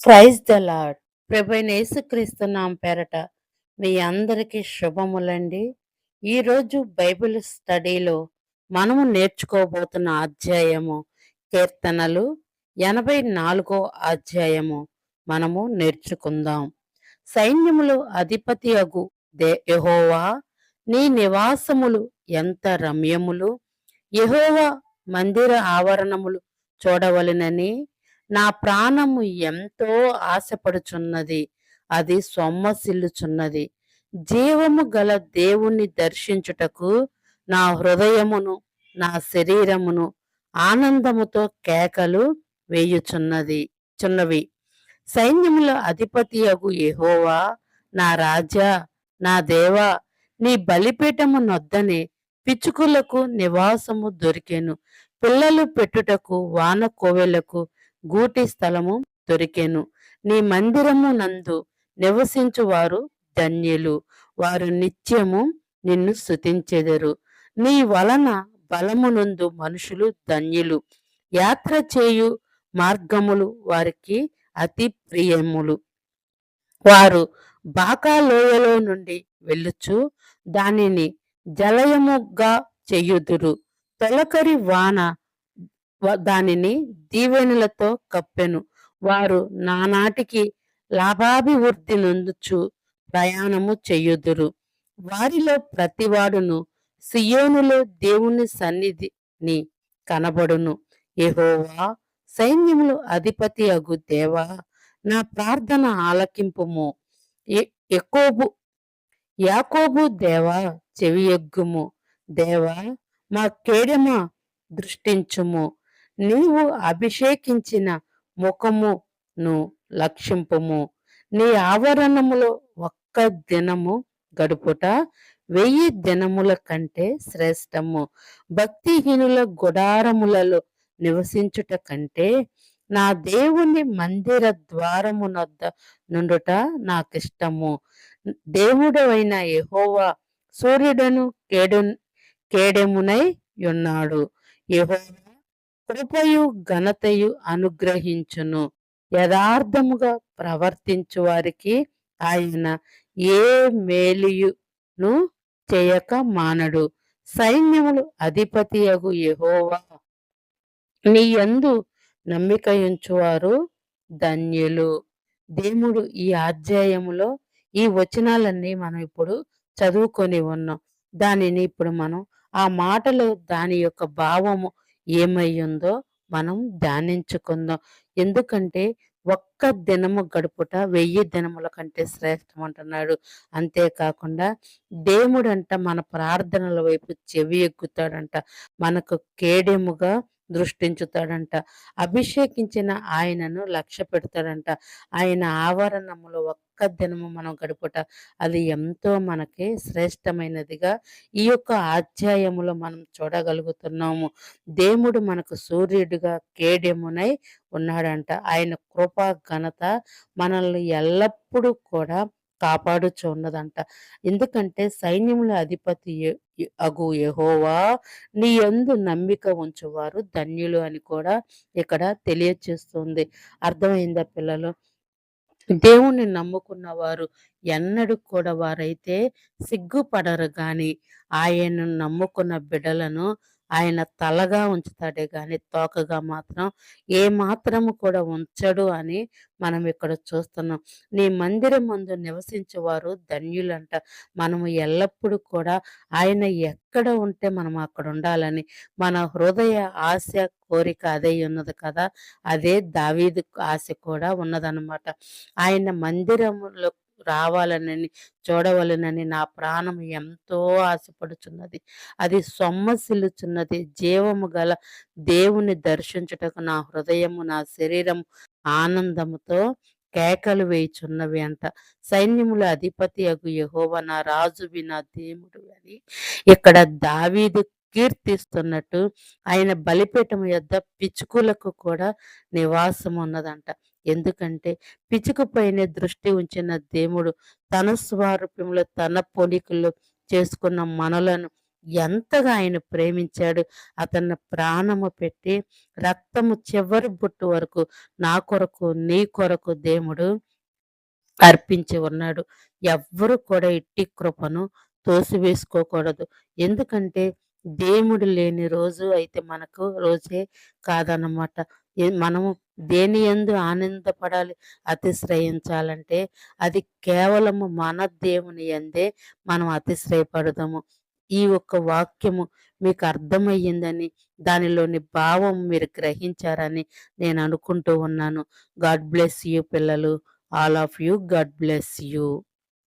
Praise the lord ప్రభైన యేసుక్రీస్తు నామ పేరట మీ అందరికీ శుభములండి. ఈరోజు బైబిల్ స్టడీలో మనము నేర్చుకోబోతున్న అధ్యాయము కీర్తనలు ఎనభై నాలుగో అధ్యాయము మనము నేర్చుకుందాం. సైన్యములు అధిపతి అగు దే యెహోవా నీ నివాసములు ఎంత రమ్యములు? యహోవా మందిర ఆవరణములు చూడవలెనని నా ప్రాణము ఎంతో ఆశపడుచున్నది. అది సొమ్మసిల్లుచున్నది. జీవము గల దేవుణ్ణి దర్శించుటకు నా హృదయమును నా శరీరమును ఆనందముతో కేకలు వేయుచున్నది చున్నవి. సైన్యముల అధిపతి అగు ఎహోవా నా రాజా నా దేవా నీ బలిపీఠము నొద్దనే పిచ్చుకులకు నివాసము దొరికెను. పిల్లలు పెట్టుటకు వాన కోవెలకు గూటి స్థలము దొరికెను. నీ మందిరము నందు నివసించువారు ధన్యులు. వారు నిత్యము నిన్ను స్తుతించెదరు. నీ వలన బలమునందు మనుషులు ధన్యులు. యాత్ర చేయు మార్గములు వారికి అతి ప్రియములు. వారు బాకా లోయలో నుండి వెళ్ళుచు దానిని జలయముగా చెయ్యుదురు తొలకరి వాన దానిని దీవెనులతో కప్పెను. వారు నానాటికి లాభాభివృద్ధి నొందుచు ప్రయాణము చెయ్యుదురు వారిలో ప్రతివాడును సియోనులో దేవుని సన్నిధిని కనబడును. ఎహోవా సైన్యములు అధిపతి అగు దేవా నా ప్రార్థన ఆలకింపుము. ఎ- ఎకోబు యాకోబు దేవా చెవియొగ్గుము. దేవా మా కేడమ దృష్టించుము. నీవు అభిషేకించిన ముఖమును లక్షింపుము. నీ ఆవరణములో ఒక్క దినము గడుపుట వెయ్యి దినముల కంటే శ్రేష్టము. భక్తిహీనుల గుడారములలో నివసించుట కంటే నా దేవుని మందిర ద్వారమునొద్ద నుండుట నాకిష్టము. దేవుడు అయిన యహోవా సూర్యుడను కేడు కేడెమునై ఉన్నాడు. యహోవా కృపయు ఘనతయు అనుగ్రహించును. యథార్థముగా ప్రవర్తించు వారికి ఆయన ఏ మేలియును చేయక మానడు. సైన్యములు అధిపతియగు యహోవా. నీ యందు నమ్మికయుంచువారు ధన్యులు. దేవుడు ఈ అధ్యాయములో ఈ వచనాలన్నీ మనం ఇప్పుడు చదువుకొని ఉన్నాం. దానిని ఇప్పుడు మనం ఆ మాటలు దాని యొక్క భావము ఏమై ఉందో మనం ధ్యానించుకుందాం. ఎందుకంటే ఒక్క దినము గడుపుట వెయ్యి దినముల కంటే శ్రేష్టం అంటున్నాడు అంతేకాకుండా దేవుడంట మన ప్రార్థనల వైపు చెవి ఎక్కుతాడంట మనకు కేడెముగా దృష్టించుతాడంట. అభిషేకించిన ఆయనను లక్ష్య పెడతాడంట. ఆయన ఆవరణములో ఒక్క దినము మనం గడుపుట అది ఎంతో మనకి శ్రేష్టమైనదిగా ఈ యొక్క అధ్యాయములో మనం చూడగలుగుతున్నాము. దేవుడు మనకు సూర్యుడిగా కేడెమునై ఉన్నాడంట. ఆయన కృపా ఘనత మనల్ని ఎల్లప్పుడూ కూడా కాపాడుచు ఉన్నదంట ఎందుకంటే సైన్యముల అధిపతి అగు యహోవా నీ ఎందు నమ్మిక ఉంచువారు ధన్యులు అని కూడా ఇక్కడ తెలియచేస్తుంది. అర్థమైందా పిల్లలు? దేవుణ్ణి నమ్ముకున్న వారు ఎన్నడూ కూడా వారైతే సిగ్గుపడరు కానీ ఆయనను నమ్ముకున్న బిడ్డలను ఆయన తలగా ఉంచుతాడే కానీ తోకగా మాత్రం ఏ మాత్రము కూడా ఉంచడు అని మనం ఇక్కడ చూస్తున్నాం. నీ మందిరం ముందు నివసించేవారు ధన్యులంట. మనము ఎల్లప్పుడూ కూడా ఆయన ఎక్కడ ఉంటే మనం అక్కడ ఉండాలని. మన హృదయ ఆశ కోరిక అదే ఉన్నది కదా. అదే దావీదు ఆశ కూడా ఉన్నదనమాట ఆయన మందిరములో రావాలనని చూడవలనని నా ప్రాణం ఎంతో ఆశపడుచున్నది. అది సొమ్మసిల్లుచున్నది. జీవము గల దేవుని దర్శించుటకు నా హృదయము నా శరీరం ఆనందముతో కేకలు వేయుచున్నవి అంట. సైన్యముల అధిపతి అగు యహోవ నా రాజువి నా దేవుడు అని ఇక్కడ దావీదు కీర్తిస్తున్నట్టు ఆయన బలిపీఠం యొద్ద పిచ్చుకులకు కూడా నివాసం ఉన్నదంట ఎందుకంటే పిచుకు దృష్టి ఉంచిన దేవుడు తన స్వరూపంలో తన పోలికల్లో చేసుకున్న మనలను ఎంతగా ఆయన ప్రేమించాడు. అతన్ని ప్రాణము పెట్టి రక్తము చివరి బుట్టు వరకు నా కొరకు నీ కొరకు దేవుడు అర్పించి ఉన్నాడు. ఎవ్వరు కూడా ఇట్టి కృపను తోసివేసుకోకూడదు. ఎందుకంటే దేవుడు లేని రోజు అయితే మనకు రోజే కాదన్నమాట. మనము దేని ఎందు ఆనందపడాలి అతిశ్రయించాలంటే అది కేవలము మన దేవుని ఎందే మనం అతిశ్రయపడదాము. ఈ ఒక్క వాక్యము మీకు అర్థమయ్యిందని దానిలోని భావం మీరు గ్రహించారని నేను అనుకుంటూ ఉన్నాను. గాడ్ బ్లెస్ యూ పిల్లలు. All of you God bless you.